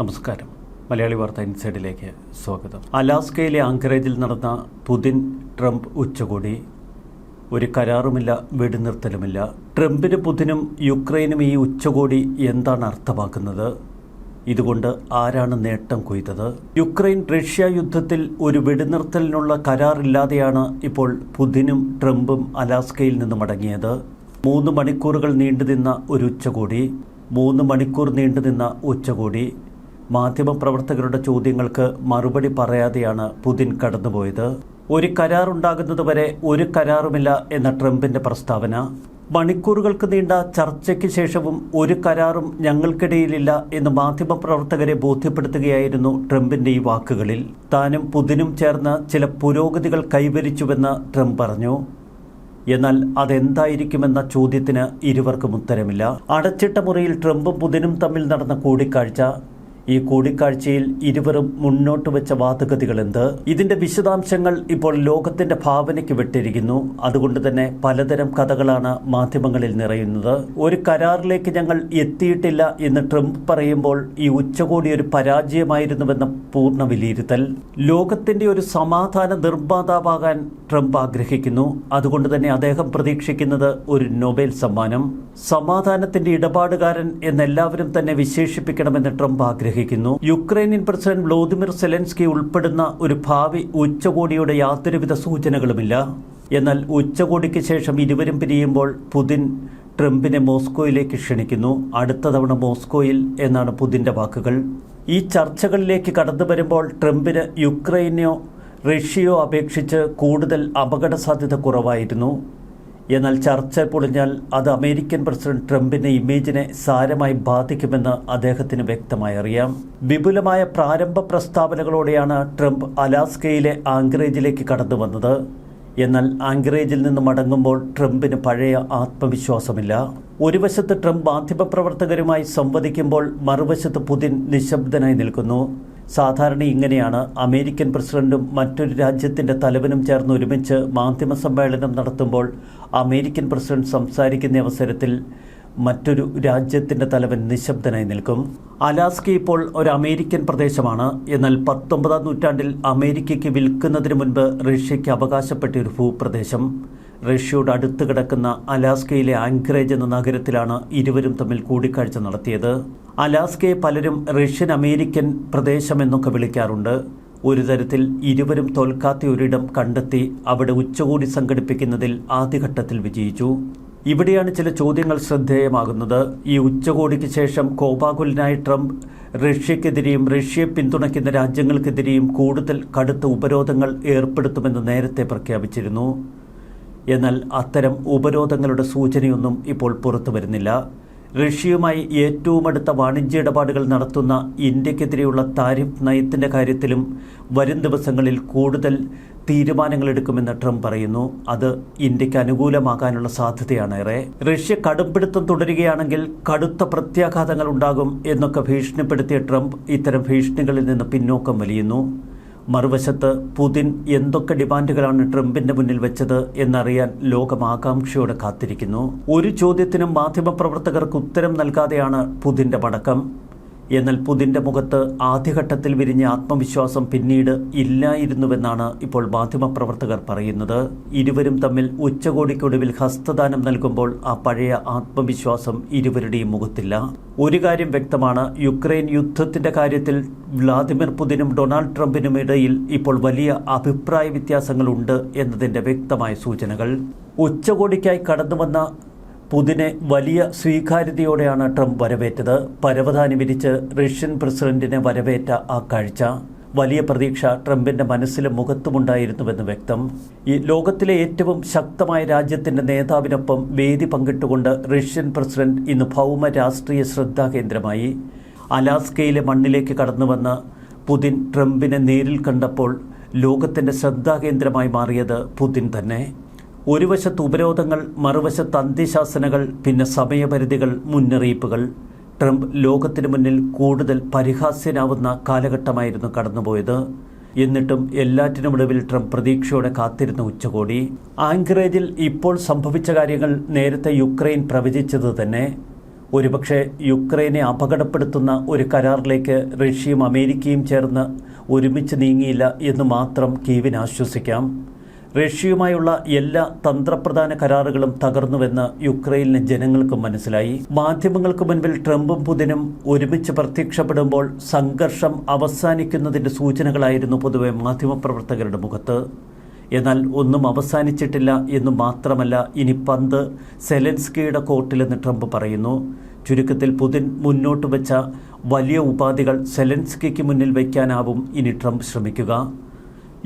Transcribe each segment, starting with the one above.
നമസ്കാരം. മലയാളി വാർത്ത ഇൻസൈഡിലേക്ക് സ്വാഗതം. അലാസ്കയിലെ ആങ്കറേജിൽ നടന്ന പുതിൻ ട്രംപ് ഉച്ചകോടി ഒരു കരാറുമില്ല വെടിനിർത്തലുമില്ല. ട്രംപിന് പുതിനും യുക്രൈനും ഈ ഉച്ചകോടി എന്താണ് അർത്ഥമാക്കുന്നത്? ഇതുകൊണ്ട് ആരാണ് നേട്ടം കൊയ്തത്? യുക്രൈൻ റഷ്യ യുദ്ധത്തിൽ ഒരു വെടിനിർത്തലിനുള്ള കരാറില്ലാതെയാണ് ഇപ്പോൾ പുതിനും ട്രംപും അലാസ്കയിൽ നിന്ന് മടങ്ങിയത്. മൂന്ന് മണിക്കൂറുകൾ നീണ്ടുനിന്ന ഒരു ഉച്ചകോടി മൂന്ന് മണിക്കൂർ നീണ്ടുനിന്ന ഉച്ചകോടി മാധ്യമപ്രവർത്തകരുടെ ചോദ്യങ്ങൾക്ക് മറുപടി പറയാതെയാണ് പുതിൻ കടന്നുപോയത്. ഒരു കരാറുണ്ടാകുന്നതുവരെ ഒരു കരാറുമില്ല എന്ന ട്രംപിന്റെ പ്രസ്താവന. മണിക്കൂറുകൾക്ക് നീണ്ട ചർച്ചയ്ക്ക് ശേഷവും ഒരു കരാറും ഞങ്ങൾക്കിടയിലില്ല എന്ന് മാധ്യമപ്രവർത്തകരെ ബോധ്യപ്പെടുത്തുകയായിരുന്നു ട്രംപിന്റെ ഈ വാക്കുകളിൽ. താനും പുതിനും ചേർന്ന് ചില പുരോഗതികൾ കൈവരിച്ചുവെന്ന് ട്രംപ് പറഞ്ഞു. എന്നാൽ അതെന്തായിരിക്കുമെന്ന ചോദ്യത്തിന് ഇരുവർക്കും ഉത്തരമില്ല. അടച്ചിട്ട മുറിയിൽ ട്രംപും പുതിനും തമ്മിൽ നടന്ന കൂടിക്കാഴ്ച ഈ കൂടിക്കാഴ്ചയിൽ ഇരുവരും മുന്നോട്ട് വെച്ച വാദഗതികൾ എന്ത്? ഇതിന്റെ വിശദാംശങ്ങൾ ഇപ്പോൾ ലോകത്തിന്റെ ഭാവനയ്ക്ക് വിട്ടിരിക്കുന്നു. അതുകൊണ്ട് തന്നെ പലതരം കഥകളാണ് മാധ്യമങ്ങളിൽ നിറയുന്നത്. ഒരു കരാറിലേക്ക് ഞങ്ങൾ എത്തിയിട്ടില്ല എന്ന് ട്രംപ് പറയുമ്പോൾ ഈ ഉച്ചകോടി ഒരു പരാജയമായിരുന്നുവെന്ന പൂർണ വിലയിരുത്തൽ. ലോകത്തിന്റെ ഒരു സമാധാന നിർമ്മാതാവാകാൻ ട്രംപ് ആഗ്രഹിക്കുന്നു. അതുകൊണ്ട് തന്നെ അദ്ദേഹം പ്രതീക്ഷിക്കുന്നത് ഒരു നൊബേൽ സമ്മാനം. സമാധാനത്തിന്റെ ഇടപാടുകാരൻ എന്നെല്ലാവരും തന്നെ വിശേഷിപ്പിക്കണമെന്ന് ട്രംപ് ആഗ്രഹിക്കുന്നു. യുക്രൈനിയൻ പ്രസിഡന്റ് വ്ളോദിമിർ സെലൻസ്കി ഉൾപ്പെടുന്ന ഒരു ഭാവി ഉച്ചകോടിയുടെ യാതൊരുവിധ സൂചനകളുമില്ല. എന്നാൽ ഉച്ചകോടിക്ക് ശേഷം ഇരുവരും പിരിയുമ്പോൾ പുതിൻ ട്രംപിനെ മോസ്കോയിലേക്ക് ക്ഷണിക്കുന്നു. അടുത്ത തവണ മോസ്കോയിൽ എന്നാണ് പുതിന്റെ വാക്കുകൾ. ഈ ചർച്ചകളിലേക്ക് കടന്നു വരുമ്പോൾ ട്രംപിന് യുക്രൈനെയോ റഷ്യയോ അപേക്ഷിച്ച് കൂടുതൽ അപകട സാധ്യത കുറവായിരുന്നു. എന്നാൽ ചർച്ച പൊളിഞ്ഞാൽ അത് അമേരിക്കൻ പ്രസിഡന്റ് ട്രംപിന്റെ ഇമേജിനെ സാരമായി ബാധിക്കുമെന്ന് അദ്ദേഹത്തിന് വ്യക്തമായി അറിയാം. വിപുലമായ പ്രാരംഭ പ്രസ്താവനകളോടെയാണ് ട്രംപ് അലാസ്കയിലെ ആംഗ്രേജിലേക്ക് കടന്നു വന്നത് എന്നാൽ ആംഗ്രേജിൽ നിന്ന് മടങ്ങുമ്പോൾ ട്രംപിന് പഴയ ആത്മവിശ്വാസമില്ല. ഒരു വശത്ത് ട്രംപ് മാധ്യമപ്രവർത്തകരുമായി സംവദിക്കുമ്പോൾ മറുവശത്ത് പുതിൻ നിശബ്ദനായി നിൽക്കുന്നു. സാധാരണ ഇങ്ങനെയാണ് അമേരിക്കൻ പ്രസിഡന്റും മറ്റൊരു രാജ്യത്തിന്റെ തലവനും ചേർന്ന് ഒരുമിച്ച് മാധ്യമ സമ്മേളനം നടത്തുമ്പോൾ അമേരിക്കൻ പ്രസിഡന്റ് സംസാരിക്കുന്ന അവസരത്തിൽ മറ്റൊരു രാജ്യത്തിന്റെ തലവൻ നിശബ്ദനായി നിൽക്കും. അലാസ്ക ഇപ്പോൾ ഒരു അമേരിക്കൻ പ്രദേശമാണ്. എന്നാൽ പത്തൊമ്പതാം നൂറ്റാണ്ടിൽ അമേരിക്കയ്ക്ക് വിൽക്കുന്നതിന് മുൻപ് റഷ്യയ്ക്ക് അവകാശപ്പെട്ട ഒരു ഭൂപ്രദേശം. റഷ്യയോട് അടുത്ത് കിടക്കുന്ന അലാസ്കയിലെ ആങ്കറേജ് എന്ന നഗരത്തിലാണ് ഇരുവരും തമ്മിൽ കൂടിക്കാഴ്ച നടത്തിയത്. അലാസ്കയെ പലരും റഷ്യൻ അമേരിക്കൻ പ്രദേശമെന്നൊക്കെ വിളിക്കാറുണ്ട്. ഒരു തരത്തിൽ ഇരുവരും തോൽക്കാത്ത ഒരിടം കണ്ടെത്തി അവിടെ ഉച്ചകോടി സംഘടിപ്പിക്കുന്നതിൽ ആദ്യഘട്ടത്തിൽ വിജയിച്ചു. ഇവിടെയാണ് ചില ചോദ്യങ്ങൾ ശ്രദ്ധേയമാകുന്നത്. ഈ ഉച്ചകോടിക്ക് ശേഷം കോപാകുലനായ ട്രംപ് റഷ്യക്കെതിരെയും റഷ്യയെ പിന്തുണയ്ക്കുന്ന രാജ്യങ്ങൾക്കെതിരെയും കൂടുതൽ കടുത്ത ഉപരോധങ്ങൾ ഏർപ്പെടുത്തുമെന്ന് നേരത്തെ പ്രഖ്യാപിച്ചിരുന്നു. എന്നാൽ അത്തരം ഉപരോധങ്ങളുടെ സൂചനയൊന്നും ഇപ്പോൾ പുറത്തു വരുന്നില്ല. റഷ്യയുമായി ഏറ്റവും അടുത്ത വാണിജ്യ ഇടപാടുകൾ നടത്തുന്ന ഇന്ത്യക്കെതിരെയുള്ള താരിഫ് നയത്തിന്റെ കാര്യത്തിലും വരും ദിവസങ്ങളിൽ കൂടുതൽ തീരുമാനങ്ങളെടുക്കുമെന്ന് ട്രംപ് പറയുന്നു. അത് ഇന്ത്യയ്ക്ക് അനുകൂലമാകാനുള്ള സാധ്യതയാണ് ഏറെ. റഷ്യ കടുംപിടുത്തം തുടരുകയാണെങ്കിൽ കടുത്ത പ്രത്യാഘാതങ്ങൾ ഉണ്ടാകും എന്നൊക്കെ ഭീഷണിപ്പെടുത്തിയ ട്രംപ് ഇത്തരം ഭീഷണികളിൽ നിന്ന് പിന്നോക്കം വലിയുന്നു. മറുവശത്ത് പുതിൻ എന്തൊക്കെ ഡിമാൻഡുകളാണ് ട്രംപിന്റെ മുന്നിൽ വെച്ചത് എന്നറിയാൻ ലോകം ആകാംക്ഷയോടെ കാത്തിരിക്കുന്നു. ഒരു ചോദ്യത്തിനും മാധ്യമപ്രവർത്തകർക്ക് ഉത്തരം നൽകാതെയാണ് പുതിന്റെ മടക്കം. എന്നാൽ പുതിന്റെ മുഖത്ത് ആദ്യഘട്ടത്തിൽ വിരിഞ്ഞ ആത്മവിശ്വാസം പിന്നീട് ഇല്ലായിരുന്നുവെന്നാണ് ഇപ്പോൾ മാധ്യമപ്രവർത്തകർ പറയുന്നത്. ഇരുവരും തമ്മിൽ ഉച്ചകോടിക്കൊടുവിൽ ഹസ്തദാനം നൽകുമ്പോൾ ആ പഴയ ആത്മവിശ്വാസം ഇരുവരുടെയും മുഖത്തില്ല. ഒരു കാര്യം വ്യക്തമാണ് യുക്രൈൻ യുദ്ധത്തിന്റെ കാര്യത്തിൽ വ്ളാദിമിർ പുതിനും ഡൊണാൾഡ് ട്രംപിനും ഇടയിൽ ഇപ്പോൾ വലിയ അഭിപ്രായ വ്യത്യാസങ്ങളുണ്ട് എന്നതിന്റെ വ്യക്തമായ സൂചനകൾ. ഉച്ചകോടിക്കായി കടന്നുവന്ന പുതിനെ വലിയ സ്വീകാര്യതയോടെയാണ് ട്രംപ് വരവേറ്റത്. പരവതാനി വിരിച്ച് റഷ്യൻ പ്രസിഡന്റിനെ വരവേറ്റ ആ കാഴ്ച വലിയ പ്രതീക്ഷ ട്രംപിന്റെ മനസ്സിലും മുഖത്തുമുണ്ടായിരുന്നുവെന്ന് വ്യക്തം. ഈ ലോകത്തിലെ ഏറ്റവും ശക്തമായ രാജ്യത്തിന്റെ നേതാവിനൊപ്പം വേദി പങ്കിട്ടുകൊണ്ട് റഷ്യൻ പ്രസിഡന്റ് ഇന്ന് ഭൗമ രാഷ്ട്രീയ ശ്രദ്ധാകേന്ദ്രമായി അലാസ്കയിലെ മണ്ണിലേക്ക് കടന്നുവന്ന് പുതിൻ ട്രംപിനെ നേരിൽ കണ്ടപ്പോൾ ലോകത്തിന്റെ ശ്രദ്ധാകേന്ദ്രമായി മാറിയത് പുതിൻ തന്നെ. ഒരു വശത്ത് ഉപരോധങ്ങൾ മറുവശത്ത് അന്ത്യശാസനകൾ പിന്നെ സമയപരിധികൾ മുന്നറിയിപ്പുകൾ. ട്രംപ് ലോകത്തിനു മുന്നിൽ കൂടുതൽ പരിഹാസ്യനാവുന്ന കാലഘട്ടമായിരുന്നു കടന്നുപോയത്. എന്നിട്ടും എല്ലാറ്റിനുമൊടുവിൽ ട്രംപ് പ്രതീക്ഷയോടെ കാത്തിരുന്ന ഉച്ചകോടി. ആങ്കറേജിൽ ഇപ്പോൾ സംഭവിച്ച കാര്യങ്ങൾ നേരത്തെ യുക്രൈൻ പ്രവചിച്ചത് തന്നെ. ഒരുപക്ഷെ യുക്രൈനെ അപകടപ്പെടുത്തുന്ന ഒരു കരാറിലേക്ക് റഷ്യയും അമേരിക്കയും ചേർന്ന് ഒരുമിച്ച് നീങ്ങിയില്ല എന്ന് മാത്രം കീവിന് ആശ്വസിക്കാം. റഷ്യയുമായുള്ള എല്ലാ തന്ത്രപ്രധാന കരാറുകളും തകർന്നുവെന്ന് യുക്രൈനിലെ ജനങ്ങൾക്കും മനസ്സിലായി. മാധ്യമങ്ങൾക്ക് മുൻപിൽ ട്രംപും പുതിനും ഒരുമിച്ച് പ്രത്യക്ഷപ്പെടുമ്പോൾ സംഘർഷം അവസാനിക്കുന്നതിന്റെ സൂചനകളായിരുന്നു പൊതുവെ മാധ്യമപ്രവർത്തകരുടെ മുഖത്ത്. എന്നാൽ ഒന്നും അവസാനിച്ചിട്ടില്ല എന്ന് മാത്രമല്ല ഇനി പന്ത് സെലൻസ്കിയുടെ കോർട്ടിലെന്ന് ട്രംപ് പറയുന്നു. ചുരുക്കത്തിൽ പുതിൻ മുന്നോട്ട് വെച്ച വലിയ ഉപാധികൾ സെലൻസ്കിക്ക് മുന്നിൽ വയ്ക്കാനാവും ഇനി ട്രംപ് ശ്രമിക്കുക.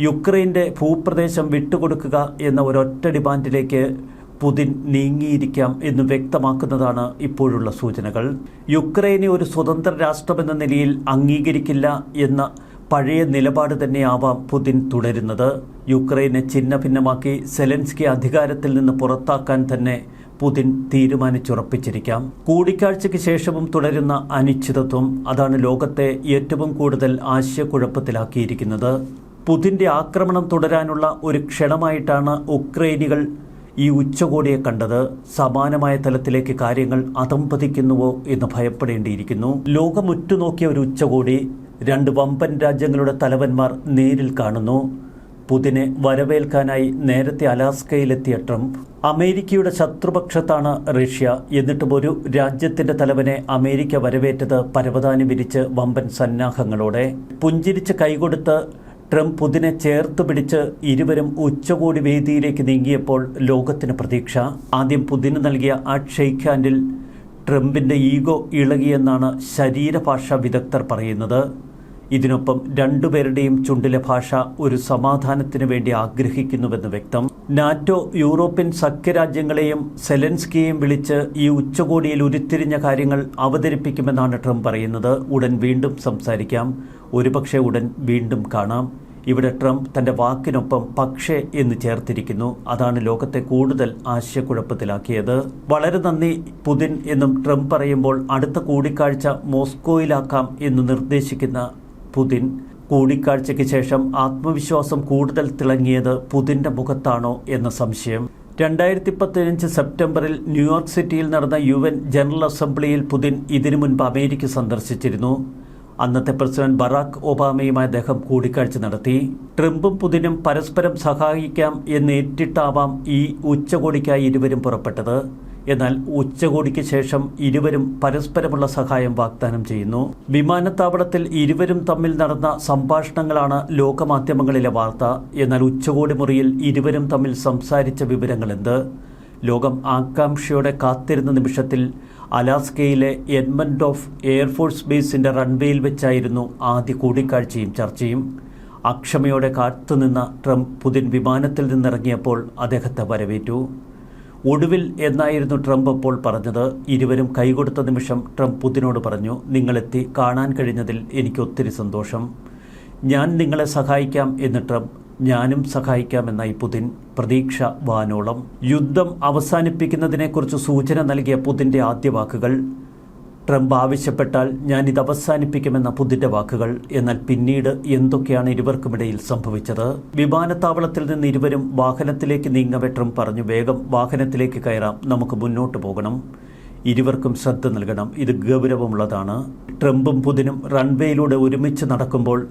യുക്രൈന്റെ ഭൂപ്രദേശം വിട്ടുകൊടുക്കുക എന്ന ഒരൊറ്റ ഡിമാൻഡിലേക്ക് പുതിൻ നീങ്ങിയിരിക്കാം എന്ന് വ്യക്തമാക്കുന്നതാണ് ഇപ്പോഴുള്ള സൂചനകൾ. യുക്രൈനെ ഒരു സ്വതന്ത്ര രാഷ്ട്രമെന്ന നിലയിൽ അംഗീകരിക്കില്ല എന്ന പഴയ നിലപാട് തന്നെയാവാം പുതിൻ തുടരുന്നത്. യുക്രൈനെ ചിഹ്ന ഭിന്നമാക്കി സെലൻസ്കി അധികാരത്തിൽ നിന്ന് പുറത്താക്കാൻ തന്നെ പുതിൻ തീരുമാനിച്ചുറപ്പിച്ചിരിക്കാം. കൂടിക്കാഴ്ചയ്ക്ക് ശേഷവും തുടരുന്ന അനിശ്ചിതത്വം അതാണ് ലോകത്തെ ഏറ്റവും കൂടുതൽ ആശയക്കുഴപ്പത്തിലാക്കിയിരിക്കുന്നത്. പുതിന്റെ ആക്രമണം തുടരാനുള്ള ഒരു ക്ഷണമായിട്ടാണ് ഉക്രൈനികൾ ഈ ഉച്ചകോടിയെ കണ്ടത്. സമാനമായ തലത്തിലേക്ക് കാര്യങ്ങൾ അതമ്പതിക്കുന്നുവോ എന്ന് ഭയപ്പെടേണ്ടിയിരിക്കുന്നു. ലോകം ഉറ്റുനോക്കിയ ഒരു ഉച്ചകോടി രണ്ട് വമ്പൻ രാജ്യങ്ങളുടെ തലവന്മാർ നേരിൽ കാണുന്നു. പുതിനെ വരവേൽക്കാനായി നേരത്തെ അലാസ്കയിലെത്തിയ ട്രംപ് അമേരിക്കയുടെ ശത്രുപക്ഷത്താണ് റഷ്യ. എന്നിട്ടും ഒരു രാജ്യത്തിന്റെ തലവനെ അമേരിക്ക വരവേറ്റത് പരവതാനി വിരിച്ച് വമ്പൻ സന്നാഹങ്ങളോടെ. പുഞ്ചിരിച്ച് കൈകൊടുത്ത് ട്രംപ് പുതിനെ ചേർത്ത് പിടിച്ച് ഇരുവരും ഉച്ചകോടി വേദിയിലേക്ക് നീങ്ങിയപ്പോൾ ലോകത്തിന് പ്രതീക്ഷ. ആദ്യം പുതിന് നൽകിയ ആ ഷെയ്ഖ് ഹാൻഡിൽ ട്രംപിന്റെ ഈഗോ ഇളകിയെന്നാണ് ശരീരഭാഷാ വിദഗ്ധർ പറയുന്നത്. ഇതിനൊപ്പം രണ്ടുപേരുടെയും ചുണ്ടിലെ ഭാഷ ഒരു സമാധാനത്തിന് വേണ്ടി ആഗ്രഹിക്കുന്നുവെന്ന് വ്യക്തം. നാറ്റോ യൂറോപ്യൻ സഖ്യരാജ്യങ്ങളെയും സെലൻസ്കിയെയും വിളിച്ച് ഈ ഉച്ചകോടിയിൽ ഉരുത്തിരിഞ്ഞ കാര്യങ്ങൾ അവതരിപ്പിക്കുമെന്നാണ് ട്രംപ് പറയുന്നത്. ഉടൻ വീണ്ടും സംസാരിക്കാം. ഒരുപക്ഷെ ഉടൻ വീണ്ടും കാണാം. ഇവിടെ ട്രംപ് തന്റെ വാക്കിനൊപ്പം പക്ഷേ എന്ന് ചേർത്തിരിക്കുന്നു. അതാണ് ലോകത്തെ കൂടുതൽ ആശയക്കുഴപ്പത്തിലാക്കിയത്. വളരെ നന്ദി പുതിൻ എന്നും ട്രംപ് പറയുമ്പോൾ അടുത്ത കൂടിക്കാഴ്ച മോസ്കോയിലാക്കാം എന്ന് നിർദ്ദേശിക്കുന്ന പുതിൻ കൂടിക്കാഴ്ചയ്ക്ക് ശേഷം ആത്മവിശ്വാസം കൂടുതൽ തിളങ്ങിയത് പുതിന്റെ മുഖത്താണോ എന്ന സംശയം. രണ്ടായിരത്തി പതിനഞ്ച് സെപ്റ്റംബറിൽ ന്യൂയോർക്ക് സിറ്റിയിൽ നടന്ന യു എൻ ജനറൽ അസംബ്ലിയിൽ പുതിൻ ഇതിനു മുൻപ് അമേരിക്ക സന്ദർശിച്ചിരുന്നു. അന്നത്തെ പ്രസിഡന്റ് ബറാക്ക് ഒബാമയുമായി അദ്ദേഹം കൂടിക്കാഴ്ച നടത്തി. ട്രംപും പുതിനും പരസ്പരം സഹായിക്കാം എന്നേറ്റിട്ടാവാം ഈ ഉച്ചകോടിക്കായി ഇരുവരും പുറപ്പെട്ടത്. എന്നാൽ ഉച്ചകോടിക്ക് ശേഷം ഇരുവരും പരസ്പരമുള്ള സഹായം വാഗ്ദാനം ചെയ്യുന്നു. വിമാനത്താവളത്തിൽ ഇരുവരും തമ്മിൽ നടന്ന സംഭാഷണങ്ങളാണ് ലോകമാധ്യമങ്ങളിലെ വാർത്ത. എന്നാൽ ഉച്ചകോടി മുറിയിൽ ഇരുവരും തമ്മിൽ സംസാരിച്ച വിവരങ്ങളെന്ത്? ലോകം ആകാംക്ഷയോടെ കാത്തിരുന്ന നിമിഷത്തിൽ അലാസ്കയിലെ എഡ്മണ്ട് ഓഫ് എയർഫോഴ്സ് ബേസിന്റെ റൺവേയിൽ വെച്ചായിരുന്നു ആദ്യ കൂടിക്കാഴ്ചയും ചർച്ചയും. അക്ഷമയോടെ കാത്തുനിന്ന ട്രംപ് പുതിൻ വിമാനത്തിൽ നിന്നിറങ്ങിയപ്പോൾ അദ്ദേഹത്തെ വരവേറ്റു. ഒടുവിൽ എന്നായിരുന്നു ട്രംപ് അപ്പോൾ പറഞ്ഞത്? ഇരുവരും കൈകൊടുത്ത നിമിഷം ട്രംപ് പുതിനോട് പറഞ്ഞു നിങ്ങളെത്തി കാണാൻ കഴിഞ്ഞതിൽ എനിക്ക് ഒത്തിരി സന്തോഷം. ഞാൻ നിങ്ങളെ സഹായിക്കാം എന്ന് ട്രംപ് ഞാനും സഹായിക്കാമെന്നായി പുതിൻ പ്രതീക്ഷ വാനോളം. യുദ്ധം അവസാനിപ്പിക്കുന്നതിനെക്കുറിച്ച് സൂചന നൽകിയ പുതിന്റെ ആദ്യ വാക്കുകൾ ട്രംപ് ആവശ്യപ്പെട്ടാൽ ഞാൻ ഇത് അവസാനിപ്പിക്കുമെന്ന പുതിന്റെ വാക്കുകൾ. എന്നാൽ പിന്നീട് എന്തൊക്കെയാണ് ഇരുവർക്കുമിടയിൽ സംഭവിച്ചത്? വിമാനത്താവളത്തിൽ നിന്ന് ഇരുവരും വാഹനത്തിലേക്ക് നീങ്ങവെ ട്രംപ് പറഞ്ഞു വേഗം വാഹനത്തിലേക്ക് കയറാം. നമുക്ക് മുന്നോട്ട് പോകണം. ഇരുവർക്കും ശ്രദ്ധ നൽകണം. ഇത് ഗൗരവമുള്ളതാണ്. ട്രംപും പുതിനും റൺവേയിലൂടെ ഒരുമിച്ച് നടക്കുമ്പോൾ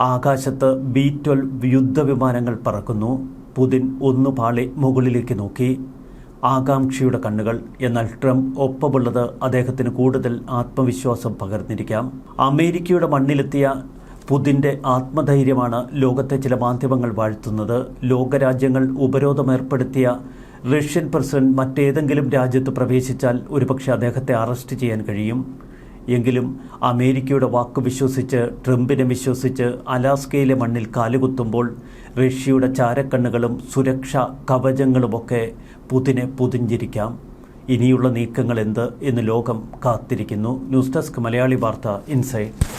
ആകാശത്ത് ബി ട്വൽവ് യുദ്ധവിമാനങ്ങൾ പറക്കുന്നു. പുതിൻ ഒന്നു പാളി മുകളിലേക്ക് നോക്കി. ആകാംക്ഷയുടെ കണ്ണുകൾ. എന്നാൽ ട്രംപ് ഒപ്പമുള്ളത് അദ്ദേഹത്തിന് കൂടുതൽ ആത്മവിശ്വാസം പകർന്നിരിക്കാം. അമേരിക്കയുടെ മണ്ണിലെത്തിയ പുതിന്റെ ആത്മധൈര്യമാണ് ലോകത്തെ ചില മാധ്യമങ്ങൾ വാഴ്ത്തുന്നത്. ലോകരാജ്യങ്ങൾ ഉപരോധമേർപ്പെടുത്തിയ റഷ്യൻ പ്രസിഡന്റ് മറ്റേതെങ്കിലും രാജ്യത്ത് പ്രവേശിച്ചാൽ ഒരുപക്ഷെ അദ്ദേഹത്തെ അറസ്റ്റ് ചെയ്യാൻ കഴിയും. എങ്കിലും അമേരിക്കയുടെ വാക്ക് വിശ്വസിച്ച് ട്രംപിനെ വിശ്വസിച്ച് അലാസ്കയിലെ മണ്ണിൽ കാലുകുത്തുമ്പോൾ റഷ്യയുടെ ചാരക്കണ്ണുകളും സുരക്ഷാ കവചങ്ങളുമൊക്കെ പുതിനെ പുതിഞ്ചിരിക്കാം ഇനിയുള്ള നീക്കങ്ങൾ എന്ത് എന്ന് ലോകം കാത്തിരിക്കുന്നു. ന്യൂസ് ഡെസ്ക് മലയാളി വാർത്ത ഇൻസൈറ്റ്.